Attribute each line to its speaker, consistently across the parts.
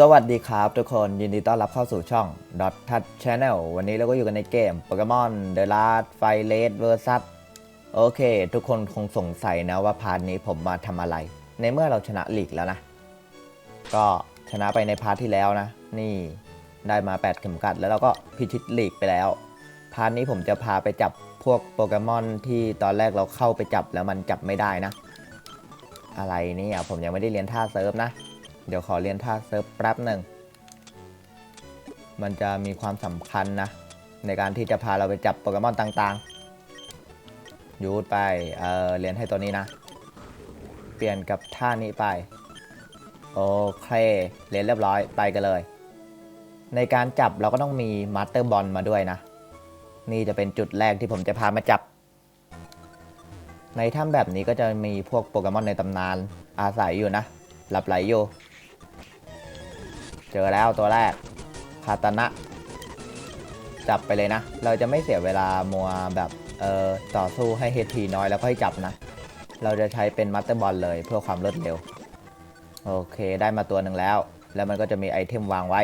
Speaker 1: สวัสดีครับทุกคนยินดีต้อนรับเข้าสู่ช่อง Dot Touch Channel วันนี้เราก็อยู่กันในเกม Pokemon The Last Fight Red vs โอเค ทุกคนคงสงสัยนะว่าพาร์ทนี้ผมมาทำอะไร ในเมื่อเราชนะลีกแล้วนะ ก็ชนะไปในพาร์ทที่แล้วนะ นี่ได้มา 8 เข็มกัด แล้วเราก็พิชิตลีกไปแล้ว พาร์ทนี้ผมจะพาไปจับพวกโปเกมอนที่ตอนแรกเราเข้าไปจับแล้วมันจับไม่ได้นะ อะไรเนี่ยผมยังไม่ได้เรียนท่าเซิร์ฟนะ เดี๋ยวขอเรียนท่าเซิร์ฟแป๊บหนึ่ง มันจะมีความสำคัญนะ ในการที่จะพาเราไปจับโปเกมอนต่างๆ ยูดไป เออเรียนให้ตัวนี้นะ เปลี่ยนกับท่านี้ไป โอเค เรียนเรียบร้อยไปกันเลย ในการจับเราก็ต้องมีมาสเตอร์บอลมาด้วยนะ นี่จะเป็นจุดแรกที่ผมจะพามาจับ ในถ้ำแบบนี้ก็จะมีพวกโปเกมอนในตำนานอาศัยอยู่นะ หลับไหลอยู่ เจอแล้วตัวแรกคาตานะ จับไปเลยนะ เราจะไม่เสียเวลามัวแบบเอ่อต่อสู้ให้เฮทีน้อยแล้วค่อยจับนะ เราจะใช้เป็นมัตเตอร์บอลเลยเพื่อความรวดเร็ว โอเคได้มาตัวหนึ่งแล้ว แล้วมันก็จะมีไอเทมวางไว้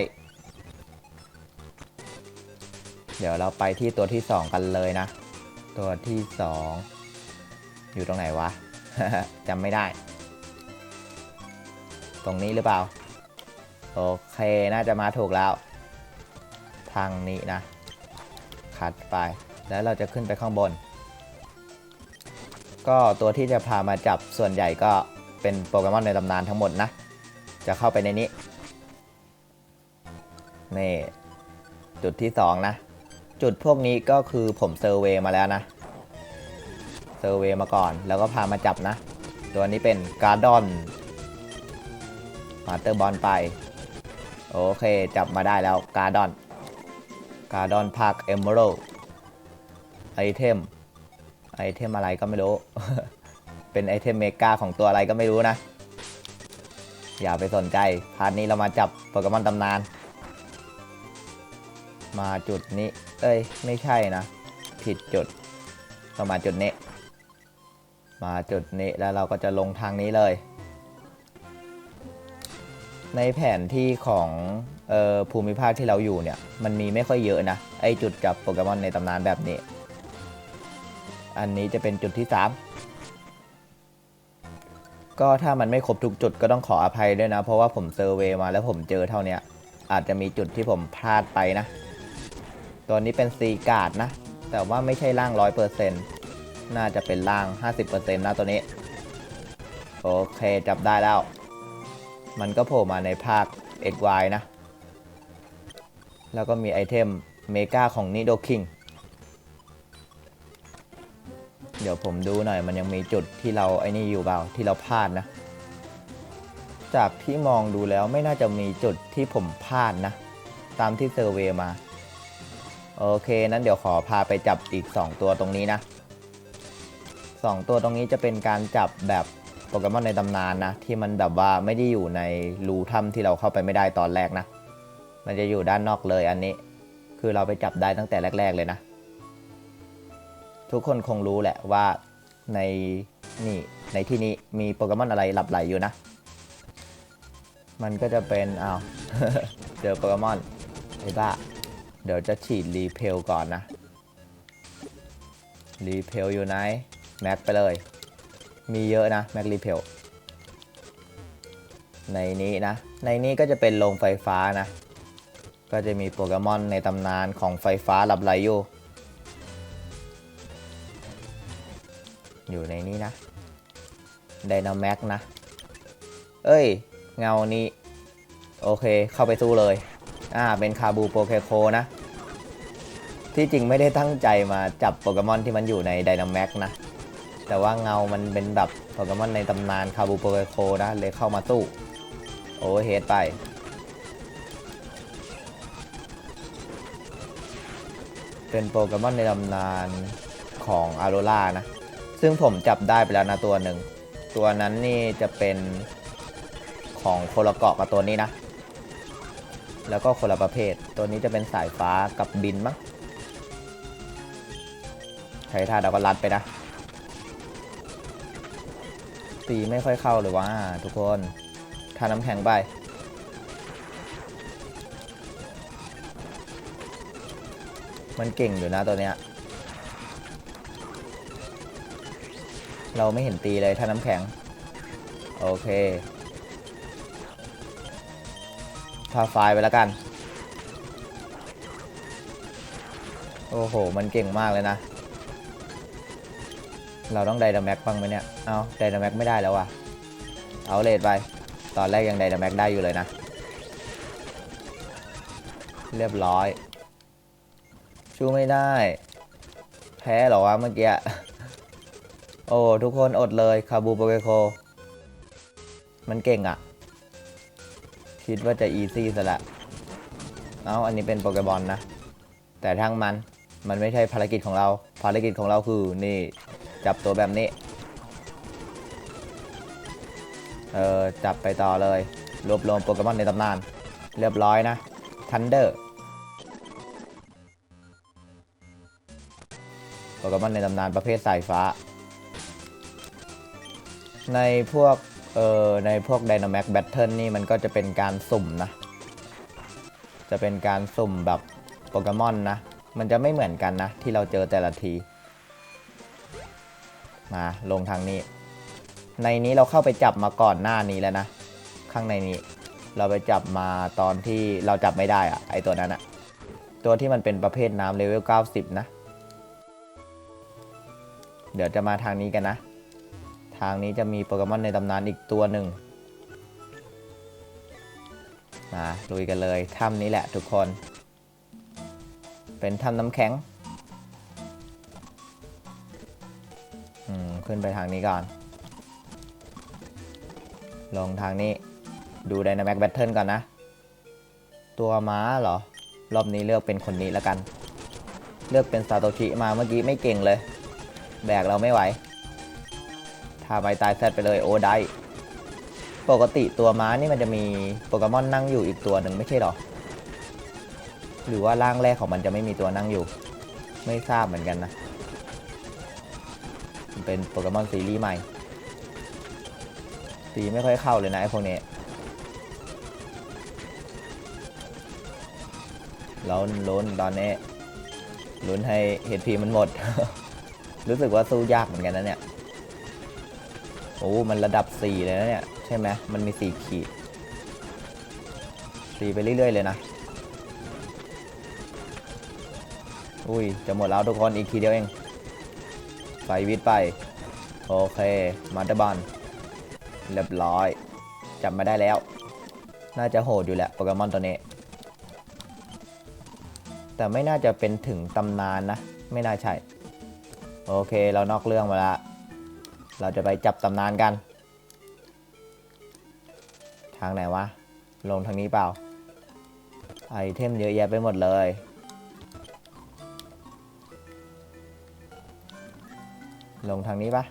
Speaker 1: เดี๋ยวเราไปที่ตัวที่ 2 กันเลยนะ ตัวที่ 2 อยู่ตรงไหนวะจำไม่ได้ ตรงนี้หรือเปล่า โอเค น่าจะมาถูกแล้ว ทางนี้นะ ขัดไป แล้วเราจะขึ้นไปข้างบน ก็ตัวที่จะพามาจับส่วนใหญ่ก็เป็นโปเกมอนในตำนานทั้งหมดนะ จะเข้าไปในนี้ นี่ จุดที่2นะ จุดพวกนี้ก็คือผมเซอร์เวมาแล้วนะเซอร์เวมาก่อน แล้วก็พามาจับนะ ตัวนี้เป็นการ์ดอน มาเตอร์บอลไป โอเค จับมาได้แล้วกาดอนกาดอนภาคเอมเมอรัลไอเทม ไอเทมอะไรก็ไม่รู้ เป็นไอเทมเมกาของตัวอะไรก็ไม่รู้นะ อย่าไปสนใจ พาร์ทนี้เรามาจับโปเกมอนตำนาน มาจุดนี้ เอ้ย ไม่ใช่นะ ผิดจุดเรามาจุดนี้ มาจุดนี้แล้วเราก็จะลงทางนี้เลย ในแผนที่ของออภูมิภาคที่เราอยู่เนี่ย มันมีไม่ค่อยเยอะนะ ไอจุดจับโปเกมอนในตำนานแบบนี้ อันนี้จะเป็นจุดที่ 3 ก็ถ้ามันไม่ครบทุกจุดก็ต้องขออภัยด้วยนะ เพราะว่าผมเซอร์เวมาแล้วผมเจอเท่านี้อาจจะมีจุดที่ผมพลาดไปนะ ตัวนี้เป็นซีการ์ดนะ แต่ว่าไม่ใช่ล่าง 100%น่าจะเป็นล่าง 50%นะตัวนี้ โอเคจับได้แล้ว มันก็โผล่มาในภาค XY นะ แล้วก็มีไอเทมเมกาของนิโดคิง เดี๋ยวผมดูหน่อยมันยังมีจุดที่เราไอ้นี่อยู่เปล่าที่เราพลาดนะ จากที่มองดูแล้วไม่น่าจะมีจุดที่ผมพลาดนะ ตามที่เซอร์เวย์มา โอเค นั้นเดี๋ยวขอพาไปจับอีก 2 ตัวตรงนี้นะ 2 ตัวตรงนี้จะเป็นการจับแบบ โปเกมอนในตำนานนะ ที่มันแบบว่าไม่ได้อยู่ในรูถ้ำที่เราเข้าไปไม่ได้ตอนแรกนะ มันจะอยู่ด้านนอกเลยอันนี้ คือเราไปจับได้ตั้งแต่แรก ๆเลยนะ ทุกคนคงรู้แหละว่าในนี่ในที่นี้มีโปเกมอนอะไรหลับไหลอยู่นะ มันก็จะเป็นอา้าวเจอโปเกมอนไอ้บ้าเดี๋ยวจะฉีดรีเพลก่อนนะ รีเพลอยู่ไหน แม็กไปเลย มีเยอะนะแมกรีเพลในนี้นะ ในนี้ก็จะเป็นโรงไฟฟ้านะ ก็จะมีโปเกมอนในตำนานของไฟฟ้าหลับไหลอยู่อยู่ในนี้นะไดนาแม็กนะ เอ้ย เงานี้ โอเคเข้าไปสู้เลย อ่า เป็นคาบูโปเคโคนะ ที่จริงไม่ได้ตั้งใจมาจับโปเกมอนที่มันอยู่ในไดนาแม็กนะ แต่ว่าเงามันเป็นแบบโปเกมอนในตำนานคาบูโปเคโคนะเลยเข้ามาสู้โอเวอร์เฮดไป เป็นโปเกมอนในตำนานของอาโรล่านะ ซึ่งผมจับได้ไปแล้วนะตัวหนึ่ง ตัวนั้นนี่จะเป็นของโคละเกาะกับตัวนี้นะ แล้วก็คนละประเภท ตัวนี้จะเป็นสายฟ้ากับบินมั้งใช้ท่าเราก็รัดไปนะีไม่ค่อยเข้าเลยว่าทุกคนทาน้ำแข็งไป มันเก่งอยู่นะตัวเนี้ย เราไม่เห็นตีเลยทาน้ำแข็ง โอเคพาไฟไปแล้วกัน โอ้โห มันเก่งมากเลยนะ เราต้องไดนาแม็กบ้างไหมเนี่ย เอาไดนาแม็กไม่ได้แล้วว่ะ เอาเลทไป ตอนแรกยังไดนาแม็กได้อยู่เลยนะ เรียบร้อย ชูไม่ได้ แพ้หรอวะเมื่อกี้ โอ้ ทุกคนอดเลย คาบูโปเกโค มันเก่งอะ่ะ คิดว่าจะอีซี่ซะละ เอาอันนี้เป็นโปเกบอลนะ แต่ทั้งมัน มันไม่ใช่ภารกิจของเรา ภารกิจของเราคือนี่ จับตัวแบบนี้ เออ จับไปต่อเลย รวบรวมโปเกมอนในตำนาน เรียบร้อยนะ ทันเดอร์ โปเกมอนในตำนานประเภทสายฟ้า ในพวก เออ ในพวก Dynamax Battle นี่มันก็จะเป็นการสุ่มนะ จะเป็นการสุ่มแบบโปเกมอนนะ มันจะไม่เหมือนกันนะ ที่เราเจอแต่ละที มาลงทางนี้ ในนี้เราเข้าไปจับมาก่อนหน้านี้แล้วนะ ข้างในนี้ เราไปจับมาตอนที่เราจับไม่ได้อะไอตัวนั้นอะตัวที่มันเป็นประเภทน้ำเลเวล 90 นะ เดี๋ยวจะมาทางนี้กันนะ ทางนี้จะมีโปเกมอนในตำนานอีกตัวหนึ่งมาลุยกันเลยถ้ำนี้แหละทุกคน เป็นถ้ำน้ำแข็ง อืมขึ้นไปทางนี้ก่อน ลงทางนี้ ดู Dynamax Battle ก่อนนะ ตัวม้าเหรอ รอบนี้เลือกเป็นคนนี้แล้วกัน เลือกเป็นซาโตชิมาเมื่อกี้ไม่เก่งเลย แบกเราไม่ไหวถ้าไปตายแซดไปเลยโอ้ได้ ปกติตัวม้านี่มันจะมีโปเกมอนนั่งอยู่อีกตัวหนึ่งไม่ใช่หรอ หรือว่าร่างแรกของมันจะไม่มีตัวนั่งอยู่ ไม่ทราบเหมือนกันนะ เป็นโปเกมอนซีรีส์ใหม่ ตีไม่ค่อยเข้าเลยนะไอ้พวกนี้ แล้วลุ้นตอนนี้ลุ้นให้เฮดพีมันหมด รู้สึกว่าสู้ยากเหมือนกันนะเนี่ย โอ้ มันระดับ 4 เลยนะเนี่ย ใช่ไหมมันมี 4 ขีดตีไปเรื่อยๆเลยนะ อุ้ย จะหมดแล้วทุกคนอีกทีเดียวเอง ไฟวิทย์ไป โอเค มาตบอลเรียบร้อยจับมาได้แล้ว น่าจะโหดอยู่แหละโปเกมอนตัวนี้ แต่ไม่น่าจะเป็นถึงตำนานนะ ไม่น่าใช่ โอเคเรานอกเรื่องมาล้วเราจะไปจับตำนานกัน ทางไหนวะ ลงทางนี้เปล่า ไอเทมเยอะแยะไปหมดเลย ลงทางนี้ปะ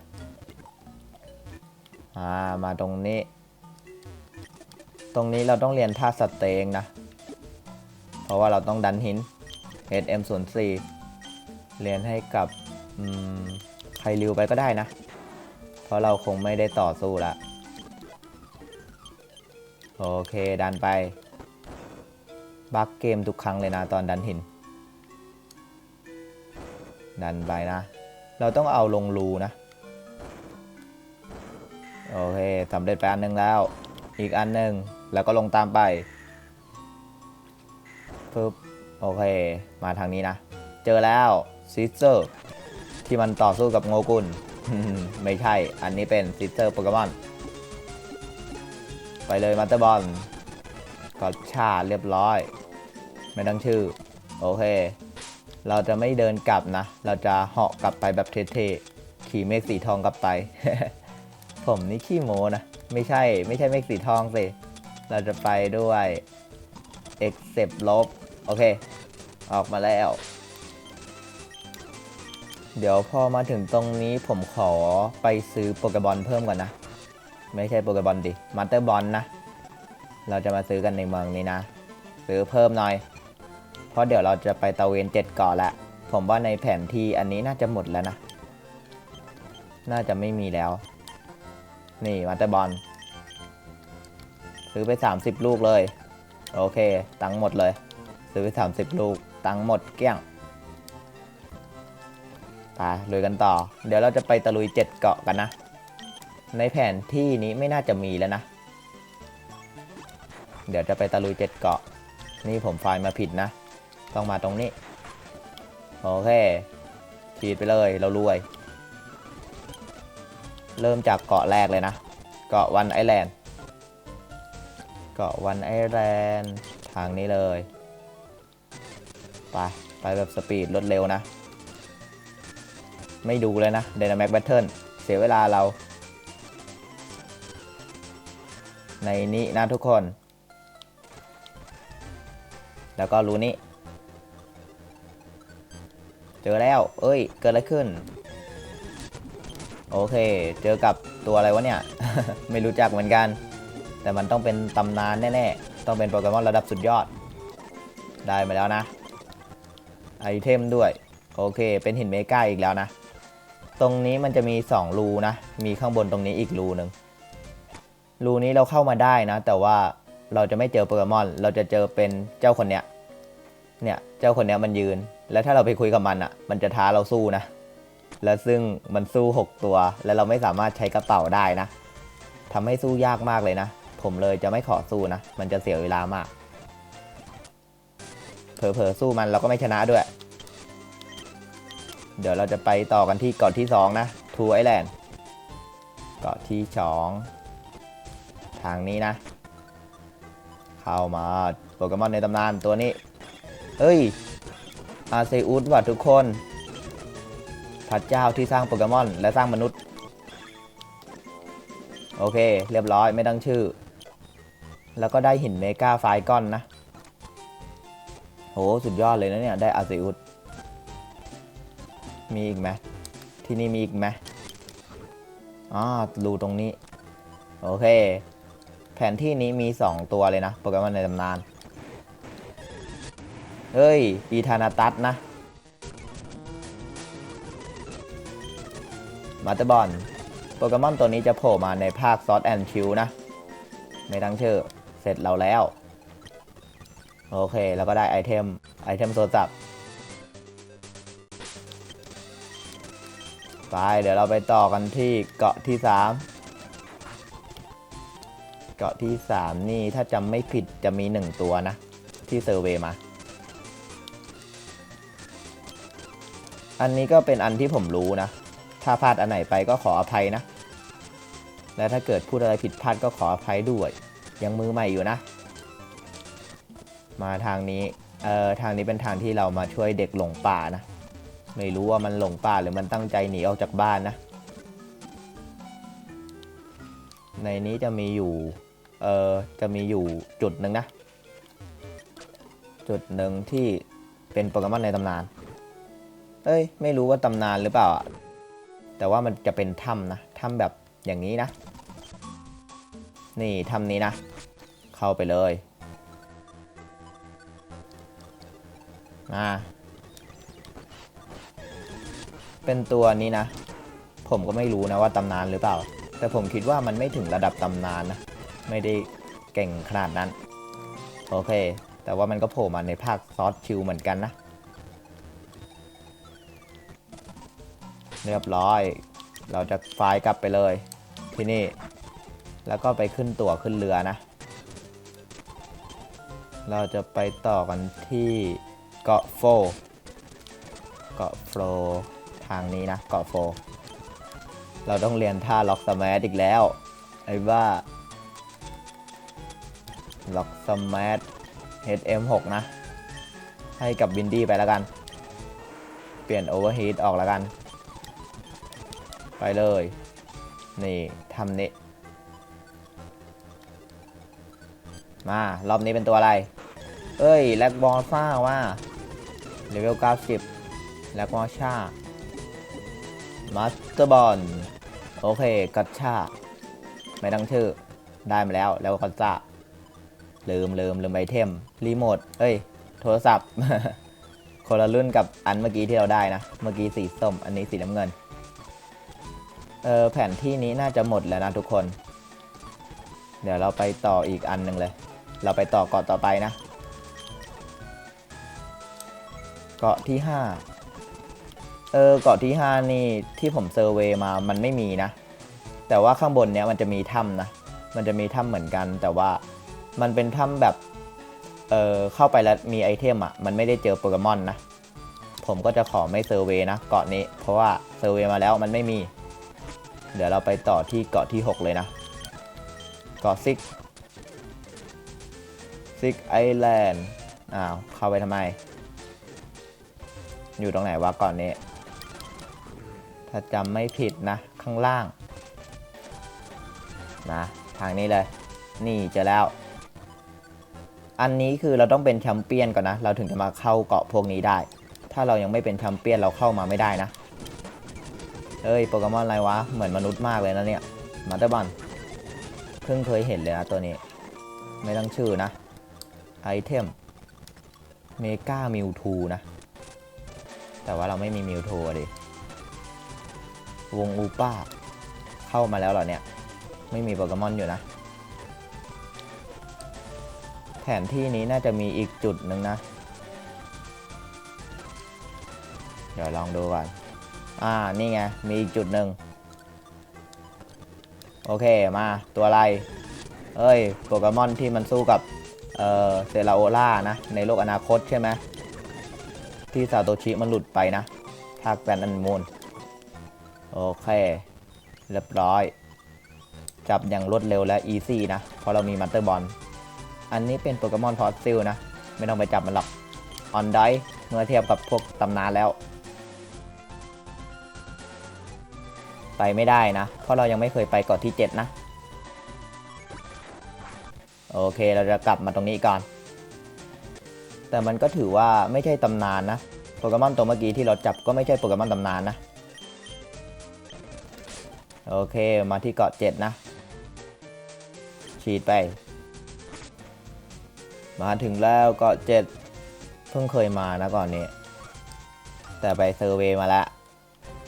Speaker 1: อ่า มาตรงนี้ ตรงนี้เราต้องเรียนท่าสเตงนะ เพราะว่าเราต้องดันหิน SM 0 4เรียนให้กับใครริวไปก็ได้นะ เพราะเราคงไม่ได้ต่อสู้ละโอเค ดันไป บักเกมทุกครั้งเลยนะตอนดันหิน ดันไปนะ เราต้องเอาลงรูนะ โอเคสำเร็จไปอันหนึ่งแล้ว อีกอันหนึ่งแล้วก็ลงตามไปปึ๊บโอเค มาทางนี้นะ เจอแล้วซิสเตอร์ที่มันต่อสู้กับโงกุลไม่ใช่ อันนี้เป็นซิสเตอร์โปเกมอน ไปเลยมาเตอร์บอลกอดชาเรียบร้อย ไม่ต้องชื่อ โอเค เราจะไม่เดินกลับนะ เราจะเหาะกลับไปแบบเท่ๆ ขี่เมฆสีทองกลับไป ผมนี่ขี้โมนะ ไม่ใช่ ไม่ใช่เมฆสีทองสิ เราจะไปด้วย except ลบ โอเค ออกมาแล้ว เดี๋ยวพอมาถึงตรงนี้ผมขอไปซื้อโปเกบอลเพิ่มก่อนนะ ไม่ใช่โปเกบอลดิ มาสเตอร์บอลนะ เราจะมาซื้อกันในเมืองนี้นะ ซื้อเพิ่มหน่อย เพราะเดี๋ยวเราจะไปตะเวนเจ็ดเกาะแล้วผมว่าในแผนที่อันนี้น่าจะหมดแล้วนะ น่าจะไม่มีแล้ว นี่มาสเตอร์บอลซื้อไป 30 ลูกเลย โอเค ตังค์หมดเลย ซื้อไป 30 ลูก ตังค์หมดเกลี้ยงไปลุยกันต่อ เดี๋ยวเราจะไปตะลุยเจ็ดเกาะกันนะ ในแผนที่นี้ไม่น่าจะมีแล้วนะ เดี๋ยวจะไปตะลุยเจ็ดเกาะ นี่ผมไฟล์มาผิดนะ ต้องมาตรงนี้ โอเคฉีดไปเลยเรารวย เริ่มจากเกาะแรกเลยนะ เกาะวันไอแลนด์ เกาะวันไอแลนด์ทางนี้เลย ไป ไปแบบสปีดรวดเร็วนะ ไม่ดูเลยนะ Dynamic Battle เสียเวลาเรา ในนี้นะทุกคน แล้วก็รู้นี้ เจอแล้ว เอ้ย เกิดอะไรขึ้น โอเค เจอกับตัวอะไรวะเนี่ย ไม่รู้จักเหมือนกัน แต่มันต้องเป็นตำนานแน่ๆ ต้องเป็นโปเกมอนระดับสุดยอด ได้มาแล้วนะ ไอเทมด้วย โอเค เป็นหินเมกาอีกแล้วนะ ตรงนี้มันจะมี 2 รูนะ มีข้างบนตรงนี้อีกรูหนึ่ง รูนี้เราเข้ามาได้นะ แต่ว่าเราจะไม่เจอโปเกมอน เราจะเจอเป็นเจ้าคนเนี้ย เนี่ยเจ้าคนเนี้ยมันยืน แล้วถ้าเราไปคุยกับมันอะ่ะ มันจะท้าเราสู้นะ แล้วซึ่งมันสู้ 6 ตัว แล้วเราไม่สามารถใช้กระเป๋าได้นะทำให้สู้ยากมากเลยนะ ผมเลยจะไม่ขอสู้นะ มันจะเสียเวลามาก เผลอๆสู้มันเราก็ไม่ชนะด้วย เดี๋ยวเราจะไปต่อกันที่เกาะที่ 2 นะทูไอแลนด์เกาะที่ 2 ทางนี้นะ เข้ามาโปเกมอนในตำนานตัวนี้ เอ้ย อาเซอุสว่ะทุกคน พระเจ้าที่สร้างโปเกมอน และสร้างมนุษย์ โอเค เรียบร้อยไม่ต้องชื่อ แล้วก็ได้หินเมกาไฟก้อนนะ โห สุดยอดเลยนะเนี่ย ได้อาเซอุสมีอีกไหมที่นี่มีอีกไหมอ๋อรูตรงนี้ โอเค แผนที่นี้มี 2 ตัวเลยนะ โปเกมอนในตำนาน เฮ้ย อีธานาตัสนะ มาเตอร์บอลโปเกมอนตัวนี้จะโผล่มาในภาคซอสแอนชิวนะ ไม่ตั้งชื่อ เสร็จเราแล้ว โอเค แล้วก็ได้ไอเทม ไอเทมโซจับ ไป เดี๋ยวเราไปต่อกันที่เกาะที่ 3 เกาะที่ 3 นี่ถ้าจำไม่ผิดจะมี 1 ตัวนะ ที่เซอร์เวมา อันนี้ก็เป็นอันที่ผมรู้นะ ถ้าพลาดอันไหนไปก็ขออภัยนะ และถ้าเกิดพูดอะไรผิดพลาดก็ขออภัยด้วย ยังมือใหม่อยู่นะ มาทางนี้ เอ่อ ทางนี้เป็นทางที่เรามาช่วยเด็กหลงป่านะ ไม่รู้ว่ามันหลงป่าหรือมันตั้งใจหนีออกจากบ้านนะ ในนี้จะมีอยู่ เอ่อ จะมีอยู่จุดหนึ่งนะ จุดหนึ่งที่เป็นโปเกมอนในตำนาน เอ้ย ไม่รู้ว่าตำนานหรือเปล่าอะแต่ว่ามันจะเป็นถ้ำนะถ้ำแบบอย่างนี้นะ นี่ถ้ำนี้นะ เข้าไปเลยมาเป็นตัวนี้นะ ผมก็ไม่รู้นะว่าตำนานหรือเปล่า แต่ผมคิดว่ามันไม่ถึงระดับตำนานนะ ไม่ได้เก่งขนาดนั้น โอเค แต่ว่ามันก็โผล่มาในภาคซอสชิลเหมือนกันนะ เรียบร้อย เราจะไฟล์กลับไปเลยที่นี่ แล้วก็ไปขึ้นตั๋วขึ้นเรือนะ เราจะไปต่อกันที่เกาะโฟ เกาะโฟทางนี้นะ เกาะโฟ เราต้องเรียนท่าล็อกสมาร์ทอีกแล้ว ไอ้ว่าล็อกสมาร์ท HM6 นะ ให้กับวินดี้ไปแล้วกัน เปลี่ยนโอเวอร์ฮีทออกแล้วกัน ไปเลย นี่ทำนี้มารอบนี้เป็นตัวอะไร เอ้ยแลกบอลซ่าว่าเลเวล90 แลกบอลชามาสเตอร์บอลโอเค กัตชา ไม่ตั้งชื่อ ได้มาแล้ว แล้วกัตชาลืมลืมลืมไอเทม รีโมท เอ้ย โทรศัพท์ คนละรุ่นกับอันเมื่อกี้ที่เราได้นะ เมื่อกี้สีส้ม อันนี้สีน้ำเงิน เออแผนที่นี้น่าจะหมดแล้วนะทุกคน เดี๋ยวเราไปต่ออีกอันหนึ่งเลย เราไปต่อเกาะต่อไปนะ เกาะที่เออเกาะที่ 5 นี่ที่ผมเซอร์เวยมามันไม่มีนะ แต่ว่าข้างบนเนี้ยมันจะมีถ้ำนะ มันจะมีถ้ำเหมือนกัน แต่ว่ามันเป็นถ้ำแบบ เออเข้าไปแล้วมีไอเทมอะ มันไม่ได้เจอโปเกมอนนะ ผมก็จะขอไม่เซอร์เวยนะเกาะนี้ เพราะว่าเซอร์เวยมาแล้วมันไม่มี เดี๋ยวเราไปต่อที่เกาะที่ 6 เลยนะ เกาะซิกซิกไอแลนด์อ้าว เข้าไปทำไม อยู่ตรงไหนวะเก่อนนี้ ถ้าจำไม่ผิดนะ ข้างล่าง นะ ทางนี้เลย นี่เจอแล้ว อันนี้คือเราต้องเป็นแชมเปี้ยนก่อนนะ เราถึงจะมาเข้าเกาะพวกนี้ได้ ถ้าเรายังไม่เป็นแชมเปี้ยนเราเข้ามาไม่ได้นะ เอ้ยโปเกมอนอะไรวะ เหมือนมนุษย์มากเลยนะเนี่ยมาเตอร์บอลเพิ่งเคยเห็นเลยนะตัวนี้ ไม่ต้องชื่อนะ ไอเทมเมกามิวทูนะ แต่ว่าเราไม่มีมิวทูดิ วงอูป้า เข้ามาแล้วเหรอเนี่ย ไม่มีโปเกมอนอยู่นะ แผนที่นี้น่าจะมีอีกจุดหนึ่งนะ เดี๋ยวลองดูก่อน อ่า นี่ไง มีอีกจุดหนึ่ง โอเค มา ตัวอะไร เอ้ย โปเกมอนที่มันสู้กับ เอ่อ เซราโอล่านะ ในโลกอนาคตใช่ไหม ที่ซาโตชิมันหลุดไปนะ ภาคแกรนอันมูนโอเค เรียบร้อย จับอย่างรวดเร็วและอีซี่นะ เพราะเรามีมัตเตอร์บอล อันนี้เป็นโปเกมอนฟอสซิลนะ ไม่ต้องไปจับมันหรอก ออนไดเมื่อเทียบกับพวกตำนานแล้ว ไปไม่ได้นะ เพราะเรายังไม่เคยไปเกาะที่ 7 นะ โอเคเราจะกลับมาตรงนี้ก่อน แต่มันก็ถือว่าไม่ใช่ตำนานนะโปเกมอนตัวเมื่อกี้ที่เราจับก็ไม่ใช่โปเกมอนตำนานนะ โอเคมาที่เกาะ 7 นะ ฉีดไป มาถึงแล้วเกาะ 7 เพิ่งเคยมานะก่อนนี้ แต่ไปเซอร์เวมาแล้ว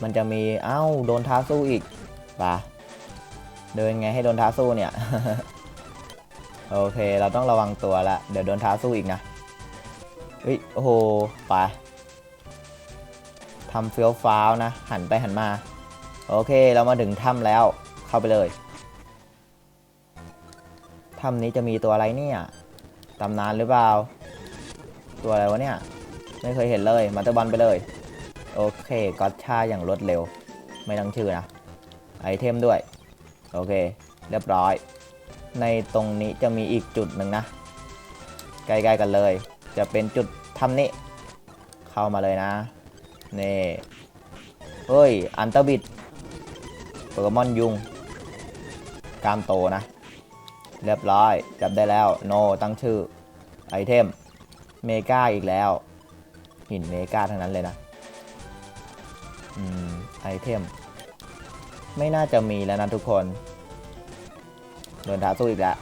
Speaker 1: มันจะมีเอ้าโดนท้าสู้อีกปะเดินไงให้โดนท้าสู้เนี่ย โอเค เราต้องระวังตัวละ เดี๋ยวโดนท้าสู้อีกนะเฮ้ยโอ้โหไปทำเฟี้ยวฟ้าวนะ หันไปหันมา โอเค เรามาถึงถ้ำแล้ว เข้าไปเลยถ้ำนี้จะมีตัวอะไรเนี่ยตำนานหรือเปล่า ตัวอะไรวะเนี่ย ไม่เคยเห็นเลย มาตะบอลไปเลย โอเคก็อตชาอย่างรวดเร็ว ไม่ต้องชื่อนะ ไอเทมด้วย โอเค เรียบร้อย ในตรงนี้จะมีอีกจุดหนึ่งนะ ใกล้ๆกันเลย จะเป็นจุดทำนี้เข้ามาเลยนะ นี่ เฮ้ย อันเตอร์บิดโปเกมอนยุง กามโตนะ เรียบร้อย จับได้แล้ว โน ตั้งชื่อ ไอเทม เมกาอีกแล้ว หินเมกาทั้งนั้นเลยนะ อืมไอเทม ไม่น่าจะมีแล้วนะทุกคนโดนท้าสู้อีกแล้ว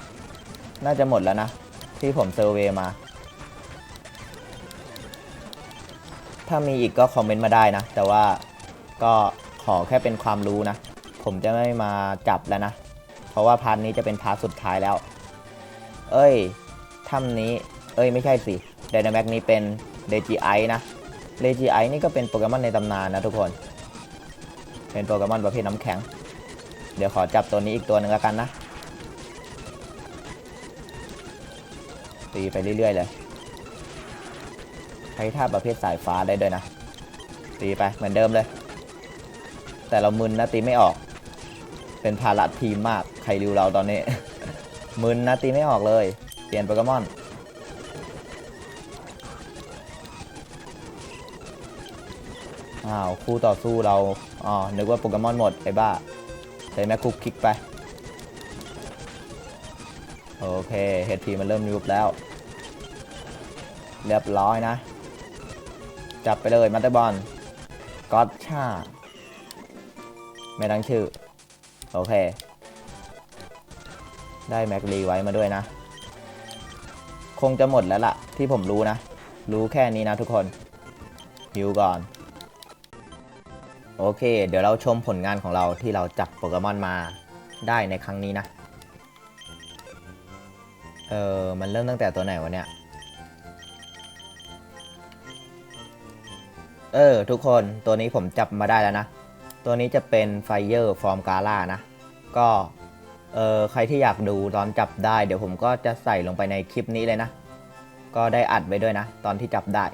Speaker 1: น่าจะหมดแล้วนะ ที่ผมเซอร์เวย์มา ถ้ามีอีกก็คอมเมนต์มาได้นะ แต่ว่าก็ขอแค่เป็นความรู้นะ ผมจะไม่มาจับแล้วนะ เพราะว่าพาร์ทนี้จะเป็นพาร์ทสุดท้ายแล้ว เอ้ยถ้ำนี้ เอ้ยไม่ใช่สิไดนาแม็กนี้เป็นเ e จิไอนะ เ e จิไอนี่ก็เป็นโปเกมอนในตำนานนะทุกคน เป็นโปเกมอนประเภทน้ำแข็ง เดี๋ยวขอจับตัวนี้อีกตัวหนึ่งแล้วกันนะ ตีไปเรื่อยๆเลย ใช้ท่าประเภทสายฟ้าได้ด้วยนะ ตีไปเหมือนเดิมเลย แต่เรามึนนะตีไม่ออก เป็นภาระทีมมาก ใครริวเราตอนนี้ มึนนะตีไม่ออกเลย เปลี่ยนโปเกมอน อ้าวคู่ต่อสู้เราอ๋อนึกว่าโปเกมอนหมดไอ้บ้าใช้แม็กคุกคลิกไป โอเคเฮดพีมันเริ่มยุบแล้ว เรียบร้อยนะ จับไปเลยมัตเตอร์บอลก็อตชาไม่ตั้งชื่อ โอเค ได้แม็กรีไว้มาด้วยนะ คงจะหมดแล้วล่ะ ที่ผมรู้นะ รู้แค่นี้นะทุกคนฮิวก่อน โอเค เดี๋ยวเราชมผลงานของเราที่เราจับโปเกมอนมาได้ในครั้งนี้นะ เออมันเริ่มตั้งแต่ตัวไหนวะเนี่ย เออ ทุกคนตัวนี้ผมจับมาได้แล้วนะ ตัวนี้จะเป็นไฟเยอร์ฟอร์มกาล่านะ ก็ เออใครที่อยากดูตอนจับได้ เดี๋ยวผมก็จะใส่ลงไปในคลิปนี้เลยนะ ก็ได้อัดไว้ด้วยนะ ตอนที่จับได้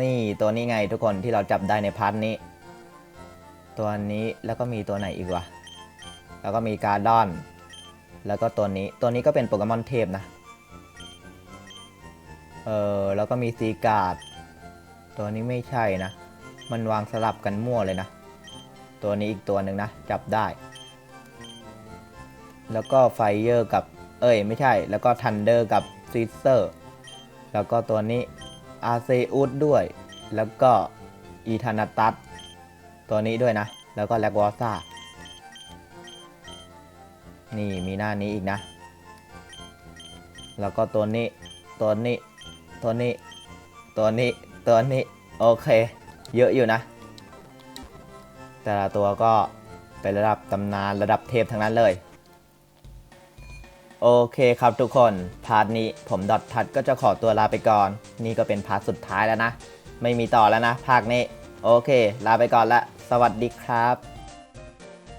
Speaker 1: นี่ตัวนี้ไงทุกคนที่เราจับได้ในพาร์ทนี้ ตัวนี้แล้วก็มีตัวไหนอีกวะ แล้วก็มีการ์ดอน แล้วก็ตัวนี้ ตัวนี้ก็เป็นโปเกมอนเทพนะ เออแล้วก็มีซีการ์ด ตัวนี้ไม่ใช่นะ มันวางสลับกันมั่วเลยนะ ตัวนี้อีกตัวหนึ่งนะ จับได้ แล้วก็ไฟเยอร์กับ เอ้ย ไม่ใช่ แล้วก็ทันเดอร์กับซีเซอร์ แล้วก็ตัวนี้ อาเซอุสด้วย แล้วก็อีธานาตัสตัวนี้ด้วยนะ แล้วก็แลกวอซ่า นี่มีหน้านี้อีกนะ แล้วก็ตัวนี้ ตัวนี้ ตัวนี้ ตัวนี้ ตัวนี้ โอเค เยอะอยู่นะ แต่ละตัวก็เป็นระดับตำนานระดับเทพทั้งนั้นเลย โอเคครับทุกคน พาร์ทนี้ผมดอททัดก็จะขอตัวลาไปก่อน นี่ก็เป็นพาร์ทสุดท้ายแล้วนะ ไม่มีต่อแล้วนะ ภาคนี้ โอเค ลาไปก่อนละ สวัสดีครับ